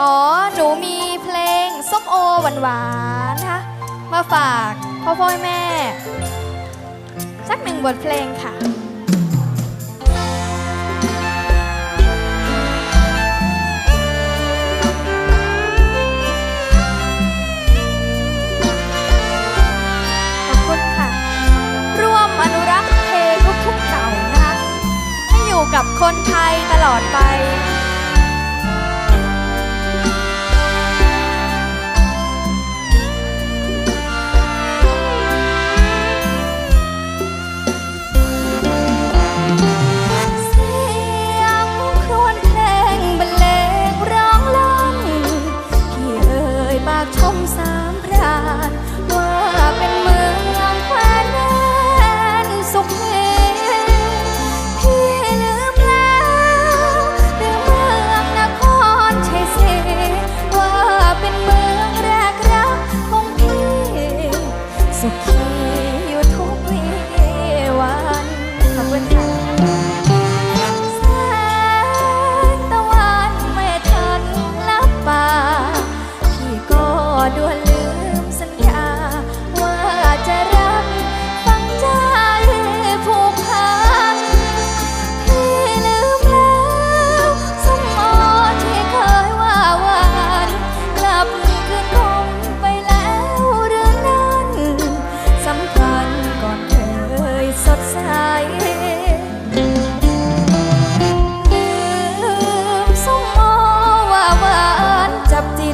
อ๋อ หนูมีเพลงส้มโอหวานๆนะคะมาฝากพ่อพ่อแม่ สักหนึ่งบทเพลงค่ะ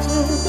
love.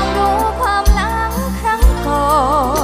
องดูความหลังครั้งก่อน